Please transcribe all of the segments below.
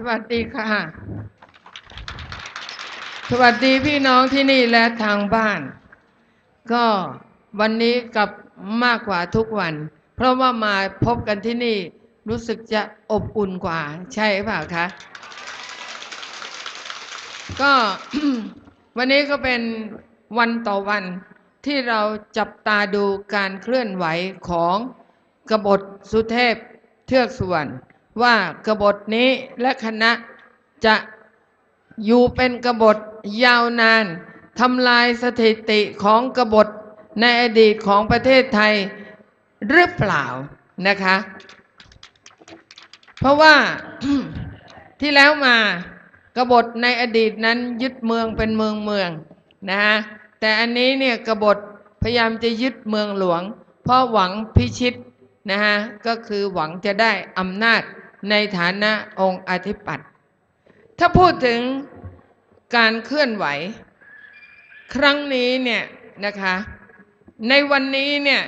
สวัสดีค่ะ สวัสดีพี่น้องที่นี่และทางบ้าน ก็วันนี้กับมากกว่าทุกวัน เพราะว่ามาพบกันที่นี่รู้สึกจะอบอุ่นกว่า ใช่เปล่าคะก็วันนี้ก็เป็นวันต่อวันที่เราจับตาดูการเคลื่อนไหวของกบฏสุเทพเทือกสุวรรณ ว่ากบฏนี้และคณะจะอยู่เป็นกบฏยาวนานทำลายสถิติของกบฏในอดีตของประเทศไทยหรือเปล่านะคะ เพราะว่าที่แล้วมากบฏในอดีตนั้นยึดเมืองเป็นเมืองเมืองนะฮะแต่อันนี้เนี่ยกบฏพยายามจะยึดเมืองหลวง เพราะหวังพิชิตนะฮะก็คือหวังจะได้อำนาจ ในฐานะองค์อธิปัตย์ถ้าพูดถึงการเคลื่อนไหว ครั้งนี้เนี่ยนะคะ ในวันนี้เนี่ย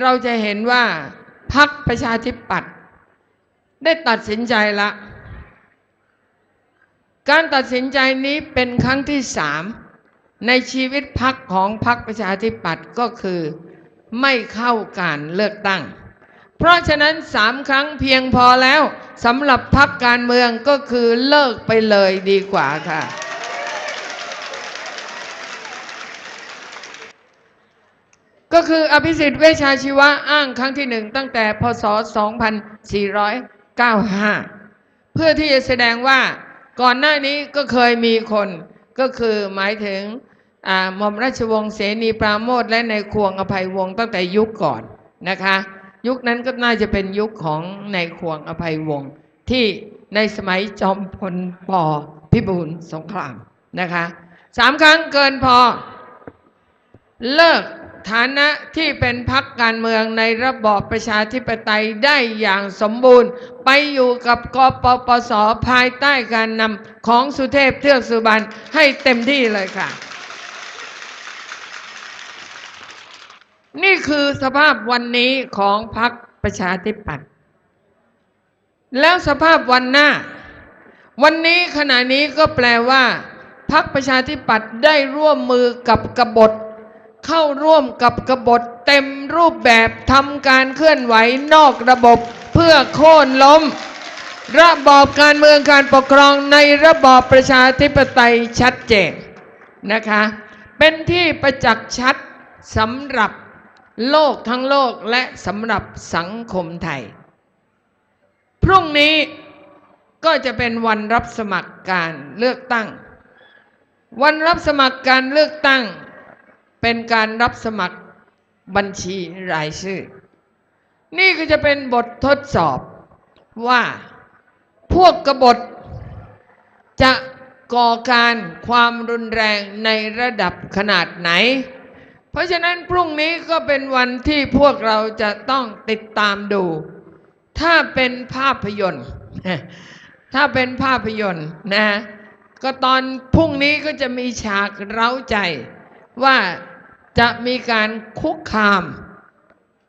เราจะเห็นว่าพักประชาธิปัตย์ได้ตัดสินใจละ การตัดสินใจนี้เป็นครั้งที่สามในชีวิตพักของพักประชาธิปัตย์ก็คือ ไม่เข้าการเลือกตั้ง เพราะฉะนั้นสามครั้งเพียงพอแล้วสำหรับพักการเมืองก็คือเลิกไปเลยดีกว่าค่ะ ก็คืออภิสิทธิ์เวชชาชีวะอ้างครั้งที่หนึ่งตั้งแต่พศ 2495 เพื่อที่จะแสดงว่าก่อนหน้านี้ก็เคยมีคนก็คือหมายถึงหม่อมราชวงศ์เสนีปราโมทและในควงอภัยวงศ์ตั้งแต่ยุคก่อนนะคะ ยุคนั้นก็น่าจะเป็นยุคของนายควงอภัยวงศ์ที่ในสมัยจอมพลปพิบูลสงครามนะคะสามครั้งเกินพอ เลิกฐานะที่เป็นพักการเมืองในระบอบประชาธิปไตยได้อย่างสมบูรณ์ ไปอยู่กับกปปสภายใต้การนำของสุเทพเทือกสุบรรณให้เต็มที่เลยค่ะ นี่คือสภาพวันนี้ของพรรคประชาธิปัตย์แล้วสภาพวันหน้า วันนี้ขณะนี้ก็แปลว่าพรรคประชาธิปัตย์ได้ร่วมมือกับกบฏ เข้าร่วมกับกบฏเต็มรูปแบบทำการเคลื่อนไหวนอกระบบเพื่อโค่นล้ม ระบอบการเมืองการปกครองในระบอบประชาธิปไตยชัดเจนนะคะ เป็นที่ประจักษ์ชัดสำหรับ โลกทั้งโลกและสำหรับสังคมไทย พรุ่งนี้ก็จะเป็นวันรับสมัครการเลือกตั้ง วันรับสมัครการเลือกตั้ง เป็นการรับสมัครบัญชีรายชื่อ นี่ก็จะเป็นบททดสอบว่าพวกกบฏจะก่อการความรุนแรงในระดับขนาดไหน เพราะฉะนั้นพรุ่งนี้ก็เป็นวันที่พวกเราจะต้องติดตามดู ถ้าเป็นภาพยนตร์ ถ้าเป็นภาพยนตร์นะก็ตอนพรุ่งนี้ก็จะมีฉากเร้าใจ ว่าจะมีการคุกคาม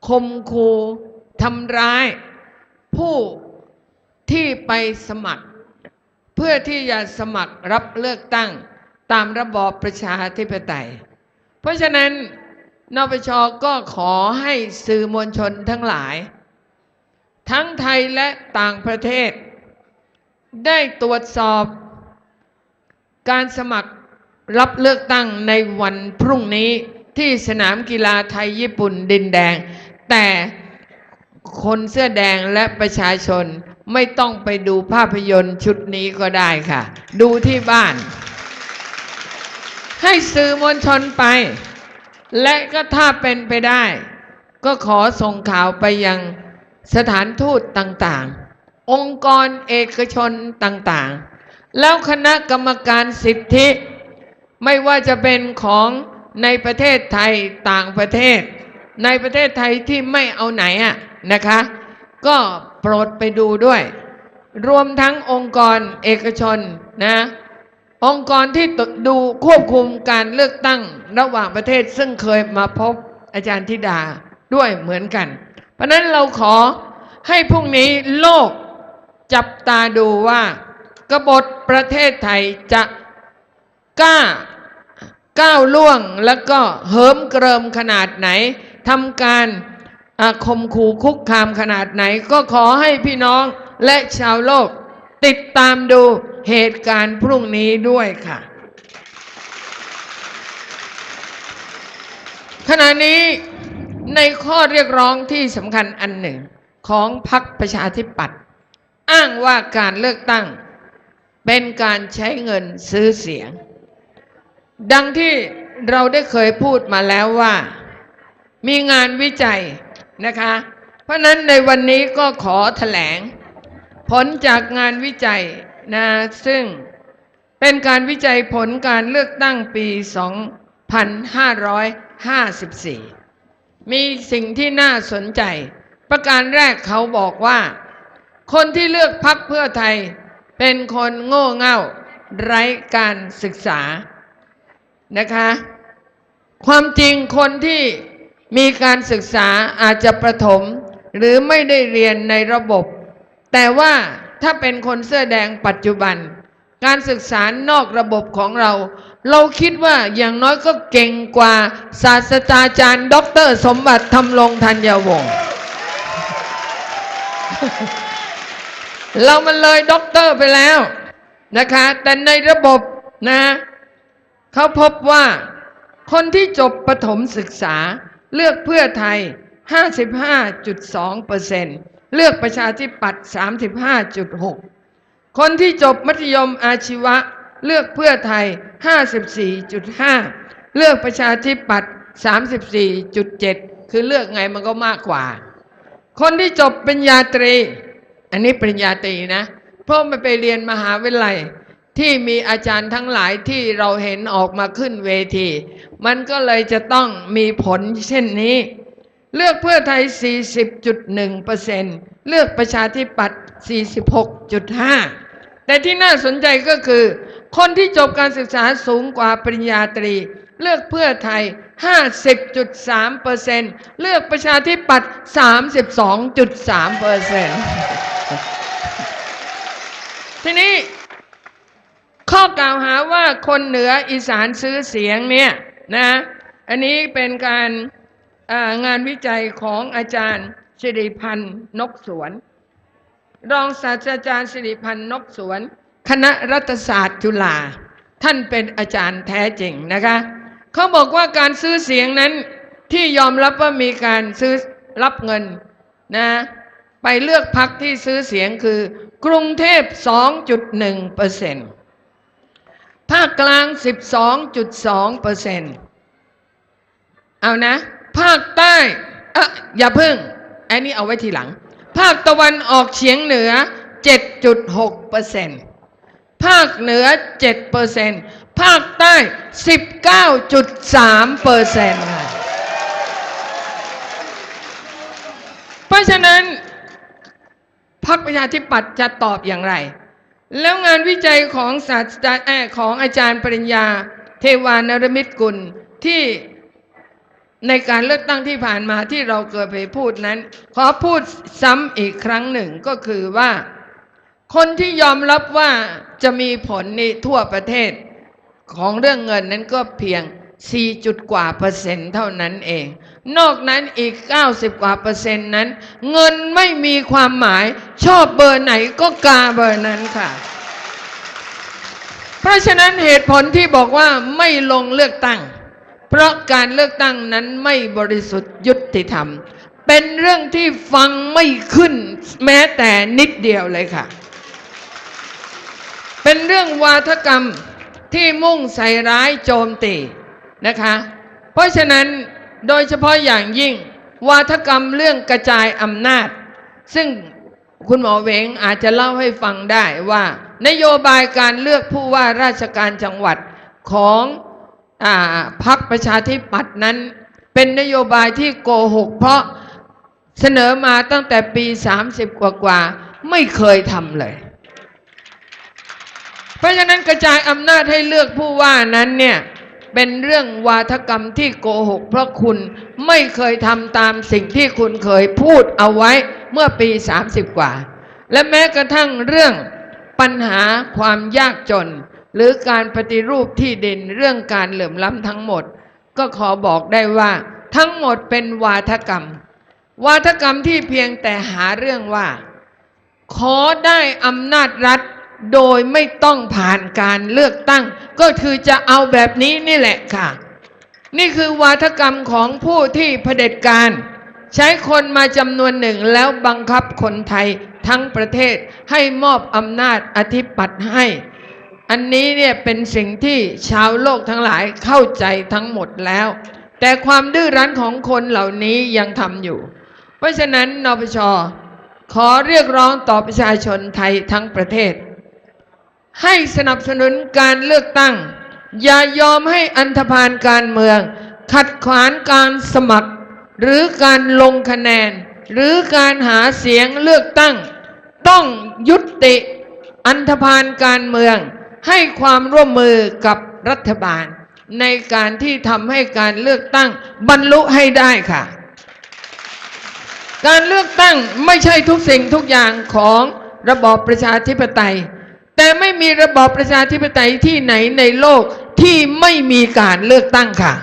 คมคูทำร้าย ผู้ที่ไปสมัคร เพื่อที่จะสมัครรับเลือกตั้งตามระบอบประชาธิปไตย เพราะฉะนั้นนปชก็ขอให้สื่อมวลชนทั้งหลาย ทั้งไทยและต่างประเทศ ได้ตรวจสอบ การสมัครรับเลือกตั้งในวันพรุ่งนี้ที่สนามกีฬาไทยญี่ปุ่นดินแดง แต่คนเสื้อแดงและประชาชนไม่ต้องไปดูภาพยนตร์ชุดนี้ก็ได้ค่ะ ดูที่บ้าน ให้สื่อมวลชนไป และก็ถ้าเป็นไปได้ ก็ขอส่งข่าวไปยังสถานทูตต่างๆ องค์กรเอกชนต่างๆ แล้วคณะกรรมการสิทธิ ไม่ว่าจะเป็นของในประเทศไทยต่างประเทศ ในประเทศไทยที่ไม่เอาไหนอะนะคะ ก็โปรดไปดูด้วย รวมทั้งองค์กรเอกชนนะ องค์กรที่ดูควบคุมการเลือกตั้งระหว่างประเทศซึ่งเคยมาพบอาจารย์ธิดาด้วยเหมือนกัน เพราะนั้นเราขอให้พรุ่งนี้โลกจับตาดูว่ากบฏประเทศไทยจะกล้าก้าวล่วงแล้วก็เหิมเกริมขนาดไหนทำการคมขู่คุกคามขนาดไหน ก็ขอให้พี่น้องและชาวโลก ติดตามดูเหตุการณ์พรุ่งนี้ด้วยค่ะ ขณะนี้ในข้อเรียกร้องที่สำคัญอันหนึ่งของพรรคประชาธิปัตย์อ้างว่าการเลือกตั้ง เป็นการใช้เงินซื้อเสียง ดังที่เราได้เคยพูดมาแล้วว่า มีงานวิจัยนะคะ เพราะนั้นในวันนี้ก็ขอแถลง ผลจากงานวิจัยนะซึ่งเป็นการวิจัยผลการเลือกตั้งปี 2554 มีสิ่งที่น่าสนใจ ประการแรกเขาบอกว่า คนที่เลือกพักเพื่อไทย เป็นคนโง่เง่า ไร้การศึกษานะคะ ความจริงคนที่มีการศึกษาอาจจะประถม หรือไม่ได้เรียนในระบบ แต่ว่าถ้าเป็นคนเสื้อแดงปัจจุบัน การศึกษานอกระบบของเรา เราคิดว่าอย่างน้อยก็เก่งกว่า ศาสตราจารย์ด็อกเตอร์สมบัติทำรงธัญวงศ์เรามันเลยด็อกเตอร์ไปแล้วนะคะ แต่ในระบบนะเขาพบว่าคนที่จบประถมศึกษาเลือกเพื่อไทย 55.2%เซ็นต์ เลือกประชาธิปัตย์35.6 คนที่จบมัธยมอาชีวะ เลือกเพื่อไทย 54.5 เลือกประชาธิปัตย์34.7 คือเลือกไงมันก็มากกว่า คนที่จบปริญญาตรี อันนี้ปริญญาตรีนะ เพราะมันไปเรียนมหาวิทยาลัยที่มีอาจารย์ทั้งหลายที่เราเห็นออกมาขึ้นเวที มันก็เลยจะต้องมีผลเช่นนี้ เลือกเพื่อไทย 40.1%เลือกประชาธิปัตย์ 46.5 แต่ที่น่าสนใจก็คือ คนที่จบการศึกษาสูงกว่าปริญญาตรี เลือกเพื่อไทย 50.3%เลือกประชาธิปัตย์ 32.3%ทีนี้ข้อกล่าวหาว่าคนเหนืออีสานซื้อเสียงเนี่ยนะ อันนี้เป็นการ งานวิจัยของอาจารย์สิริพันธ์นกสวน รองศาสตราจารย์สิริพันธ์นกสวน คณะรัฐศาสตร์จุฬาท่านเป็นอาจารย์แท้จริงนะคะเขาบอกว่าการซื้อเสียงนั้นที่ยอมรับว่ามีการซื้อรับเงินนะไปเลือกพักที่ซื้อเสียงคือกรุงเทพ 2.1เปอร์เซ็นต์ภาคกลาง 12.2เปอร์เซ็นต์เอานะ ภาคใต้เอะอย่าเพึ่ง อันนี้เอาไว้ทีหลัง ภาคตะวันออกเฉียงเหนือ 7.6เปอร์เซ็นต์ภาคเหนือ7เปอร์เซ็นต์ภาคใต้ 19.3เปอร์เซ็นต์ค่ะเพราะฉะนั้นพรรคประชาธิปัตย์จะตอบอย่างไร แล้วงานวิจัยของศาสตราเอ่อของอาจารย์ปริญญา เทวานรมิตรกุลที่ ในการเลือกตั้งที่ผ่านมาที่เราเคยไปพูดนั้น ขอพูดซ้ำอีกครั้งหนึ่งก็คือว่า คนที่ยอมรับว่าจะมีผลในทั่วประเทศ ของเรื่องเงินนั้นก็เพียง 4 จุดกว่าเปอร์เซ็นต์เท่านั้นเอง นอกนั้นอีก 90 กว่าเปอร์เซ็นต์นั้น เงินไม่มีความหมาย ชอบเบอร์ไหนก็กาเบอร์นั้นค่ะ เพราะฉะนั้นเหตุผลที่บอกว่าไม่ลงเลือกตั้ง เพราะการเลือกตั้งนั้นไม่บริสุทธิ์ยุติธรรม เป็นเรื่องที่ฟังไม่ขึ้นแม้แต่นิดเดียวเลยค่ะ เป็นเรื่องวาทกรรมที่มุ่งใส่ร้ายโจมตีนะคะ เพราะฉะนั้นโดยเฉพาะอย่างยิ่ง วาทกรรมเรื่องกระจายอำนาจ ซึ่งคุณหมอเวงอาจจะเล่าให้ฟังได้ว่า นโยบายการเลือกผู้ว่าราชการจังหวัดของ พรรคประชาธิปัตย์นั้น เป็นนโยบายที่โกหก เพราะเสนอมาตั้งแต่ปี 30 กว่ากว่าๆไม่เคยทำเลย เพราะฉะนั้นกระจายอำนาจให้เลือกผู้ว่านั้นเนี่ยเป็นเรื่องวาทกรรมที่โกหก เพราะคุณไม่เคยทำตามสิ่งที่คุณเคยพูดเอาไว้เมื่อปี 30 กว่า และแม้กระทั่งเรื่องปัญหาความยากจน หรือการปฏิรูปที่ดินเรื่องการเหลื่อมล้ำทั้งหมด ก็ขอบอกได้ว่าทั้งหมดเป็นวาทกรรม วาทกรรมที่เพียงแต่หาเรื่องว่า ขอได้อำนาจรัฐโดยไม่ต้องผ่านการเลือกตั้ง ก็คือจะเอาแบบนี้นี่แหละค่ะ นี่คือวาทกรรมของผู้ที่เผด็จการ ใช้คนมาจำนวนหนึ่งแล้วบังคับคนไทยทั้งประเทศให้มอบอำนาจอธิปัตย์ให้ อันนี้เนี่ยเป็นสิ่งที่ชาวโลกทั้งหลายเข้าใจทั้งหมดแล้ว แต่ความดื้อรั้นของคนเหล่านี้ยังทำอยู่ เพราะฉะนั้นนปชขอเรียกร้องต่อประชาชนไทยทั้งประเทศ ให้สนับสนุนการเลือกตั้ง อย่ายอมให้อันธพาลการเมือง ขัดขวางการสมัคร หรือการลงคะแนน หรือการหาเสียงเลือกตั้ง ต้องยุติอันธพาลการเมือง ให้ความร่วมมือกับรัฐบาล ในการที่ทำให้การเลือกตั้งบรรลุให้ได้ค่ะ การเลือกตั้งไม่ใช่ทุกสิ่งทุกอย่างของระบอบประชาธิปไตย แต่ไม่มีระบอบประชาธิปไตยที่ไหนในโลกที่ไม่มีการเลือกตั้งค่ะ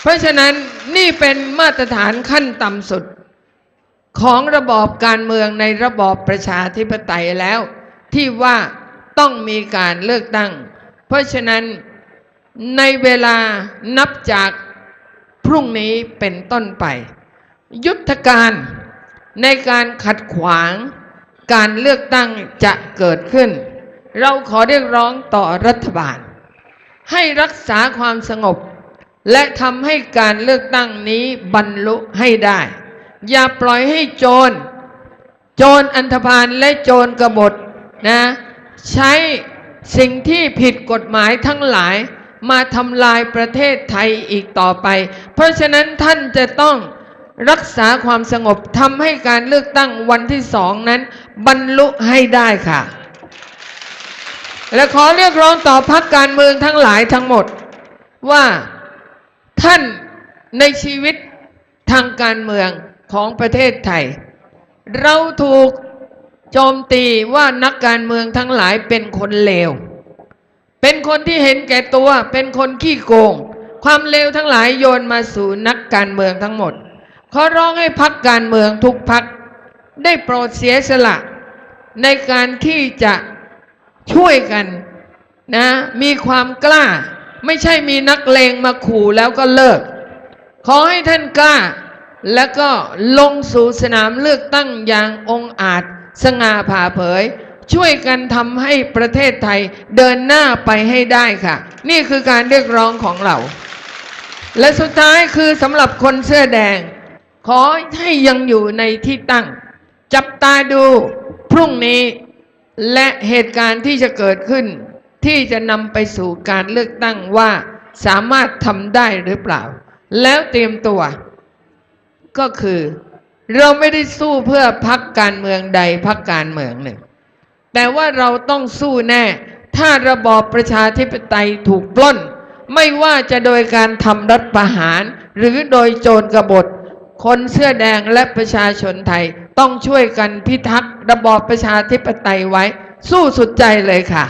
เพราะฉะนั้นนี่เป็นมาตรฐานขั้นต่ำสุด ของระบอบการเมืองในระบอบประชาธิปไตยแล้วที่ว่า ต้องมีการเลือกตั้ง เพราะฉะนั้นในเวลานับจากพรุ่งนี้เป็นต้นไป ยุทธการในการขัดขวางการเลือกตั้งจะเกิดขึ้น เราขอเรียกร้องต่อรัฐบาล ให้รักษาความสงบ และทำให้การเลือกตั้งนี้บรรลุให้ได้ อย่าปล่อยให้โจร โจรอันธพาลและโจรกบฏนะ ใช้สิ่งที่ผิดกฎหมายทั้งหลายมาทำลายประเทศไทยอีกต่อไป เพราะฉะนั้นท่านจะต้องรักษาความสงบทำให้การเลือกตั้งวันที่สองนั้น บรรลุให้ได้ค่ะ และขอเรียกร้องต่อพรรคการเมืองทั้งหลายทั้งหมด ว่าท่านในชีวิตทางการเมืองของประเทศไทย เราถูก โจมตีว่านักการเมืองทั้งหลายเป็นคนเลว เป็นคนที่เห็นแก่ตัว เป็นคนขี้โกง ความเลวทั้งหลายโยนมาสู่นักการเมืองทั้งหมดขอร้องให้พักการเมืองทุกพักได้โปรดเสียสละ ในการที่จะช่วยกันนะมีความกล้า ไม่ใช่มีนักเลงมาขู่แล้วก็เลิก ขอให้ท่านกล้า แล้วก็ลงสู่สนามเลือกตั้งอย่างองอาจ สง่าผ่าเผย ช่วยกันทำให้ประเทศไทยเดินหน้าไปให้ได้ค่ะ นี่คือการเรียกร้องของเรา และสุดท้ายคือสำหรับคนเสื้อแดง ขอให้ยังอยู่ในที่ตั้ง จับตาดูพรุ่งนี้และเหตุการณ์ที่จะเกิดขึ้น ที่จะนำไปสู่การเลือกตั้งว่าสามารถทำได้หรือเปล่า แล้วเตรียมตัวก็คือ เราไม่ได้สู้เพื่อพักการเมืองใดพักการเมืองหนึ่ง แต่ว่าเราต้องสู้แน่ ถ้าระบอบประชาธิปไตยถูกปล้น ไม่ว่าจะโดยการทำรัฐประหาร หรือโดยโจรกบฏ คนเสื้อแดงและประชาชนไทยต้องช่วยกันพิทักษ์ระบอบประชาธิปไตยไว้ สู้สุดใจเลยค่ะ